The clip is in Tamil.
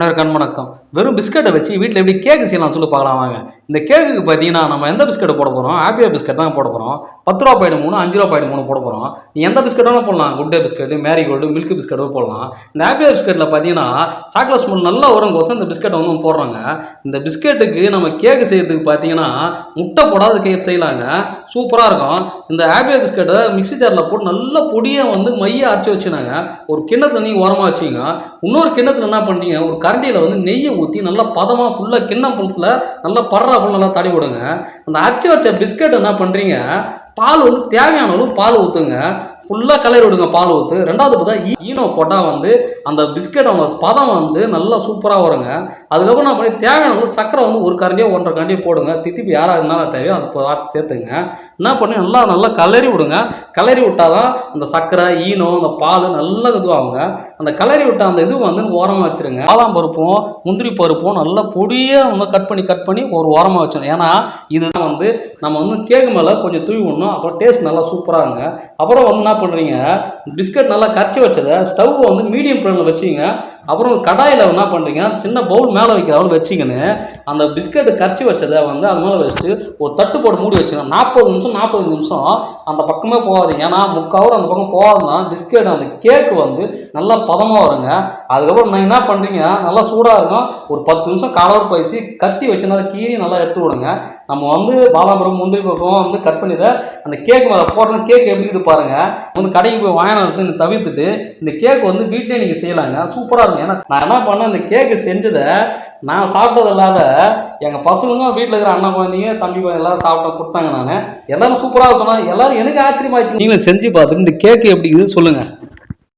கண் வணக்கம் வெறும் பிஸ்கட்டை வச்சு வீட்டில் எப்படி கேக்கு செய்யலாம் சொல்லி பார்க்கலாம் வாங்க. இந்த கேக்குக்கு பார்த்தீங்கன்னா நம்ம எந்த பிஸ்கட்டை போட போகிறோம் ஹாப்பியா பிஸ்கட் தான் போட போகிறோம் பத்து ரூபா பாயிண்ட் மூணு அஞ்சு ரூபா பாயிண்ட் மூணு போட போகிறோம் நீ எந்த பிஸ்கட் போடலாம். Good Day biscuit Marie Gold milk பிஸ்கட்டோ போடலாம். இந்த ஹாப்பியா பிஸ்கட்டில் பார்த்தீங்கன்னா சாக்லேட் ஸ்மெல் நல்லா வரும் கோசம். இந்த பிஸ்கட்டை வந்து போடுறாங்க. இந்த பிஸ்கட்டுக்கு நம்ம கேக்கு செய்யறதுக்கு பார்த்தீங்கன்னா முட்டை போடாத கேக் செய்யலாங்க. சூப்பராக இருக்கும். இந்த ஹாப்பியா பிஸ்கட்டை மிக்சி ஜாரில் போட்டு நல்லா பொடியாக வந்து மைய அரைச்சி வச்சுனாங்க. ஒரு கிண்ணத்தில் நீங்கள் ஓரமாக வச்சிங்க இன்னொரு கிண்ணத்தில் என்ன பண்ணுறீங்க ஒரு கரண்டியில் வந்து நெய்யை ஊற்றி நல்லா பதமாக ஃபுல்லாக கிண்ணம் புலத்தில் நல்லா படுறாப்புல நல்லா தடி விடுங்க. அந்த அச்சு வச்ச பிஸ்கட் என்ன பண்ணுறீங்க பால் வந்து தேவையான அளவு பால் ஊற்றுங்க ஃபுல்லாக கலர் விடுங்க பால் ஊற்று ரெண்டாவது பார்த்தா ஈனோ போட்டால் வந்து அந்த பிஸ்கெட்டோட பதம் வந்து நல்லா சூப்பராக வருங்க. அதுக்கப்புறம் நான் பண்ணி தேவையான அளவு சக்கரை வந்து ஒரு கரண்டியோ ஒன்றரை கரண்டியோ போடுங்க. தித்திப்பு யாராக இருந்தாலும் தேவையோ அதை பார்த்து சேர்த்துங்க. என்ன பண்ணி நல்லா நல்லா கலரி விடுங்க. கலரி விட்டால் தான் அந்த சக்கரை ஈனோ அந்த பால் நல்லா இதுவாகுங்க. அந்த கலரி விட்ட அந்த இது வந்து ஓரமாக வச்சிருங்க. பாதாம் பருப்பும் முந்திரி பருப்பும் நல்லா பொடியாக வந்து கட் பண்ணி கட் பண்ணி ஒரு ஓரமாக வச்சிடணும். ஏன்னா இதுதான் வந்து நம்ம வந்து கேக்கு மேலே கொஞ்சம் தூவி விடணும். அப்புறம் டேஸ்ட் நல்லா சூப்பராக இருங்க அப்புறம் வந்து என்ன பண்ணுறீங்க பிஸ்கட் நல்லா கரைச்சி வச்சதை ஸ்டவ் வந்து மீடியம் ஃப்ளேமில் வச்சிங்க. அப்புறம் கடாயில் என்ன பண்ணுறீங்க சின்ன பவுல் மேலே வைக்கிற அளவு வச்சிங்கன்னு அந்த பிஸ்கட் கரைச்சி வச்சதை வந்து அது மேலே வச்சுட்டு ஒரு தட்டு போட்டு மூடி வச்சுங்க. நாற்பது நிமிஷம் நாற்பது நிமிஷம் அந்த பக்கமே போகாதீங்க. ஏன்னா முக்காவது அந்த பக்கம் போகாதுன்னா பிஸ்கட் அந்த கேக்கு வந்து நல்லா பதமாக வருங்க. அதுக்கப்புறம் நான் என்ன பண்ணுறீங்க நல்லா சூடாக இருக்கும். ஒரு பத்து நிமிஷம் கலவர் பேசி கத்தி வச்சு நல்லா கீறி நல்லா எடுத்து விடுங்க. நம்ம வந்து பாலாபுரம் முந்திரி பக்கம் வந்து கட் பண்ணி அந்த கேக் மேலே போட்டது கேக் எப்படி இது பாருங்கள் வந்து கடைக்கு போய் வாங்கினது தவிர்த்துட்டு இந்த கேக் வந்து வீட்லேயே நீங்கள் செய்யலாங்க. சூப்பராக இருக்கும். ஏன்னா நான் என்ன பண்ணேன் இந்த கேக்கு செஞ்சதை நான் சாப்பிட்டது இல்லாத எங்கள் பசங்க வீட்டில் இருக்கிற அண்ணன் குழந்தைங்க தம்பி குழந்தைங்க எல்லாரும் சாப்பிட்ட கொடுத்தாங்க நான். எல்லாரும் சூப்பராக சொன்னாங்க. எல்லாரும் எனக்கு ஆச்சரியமாச்சு நீங்களும் செஞ்சு பார்த்துட்டு இந்த கேக்கு எப்படி இது சொல்லுங்கள்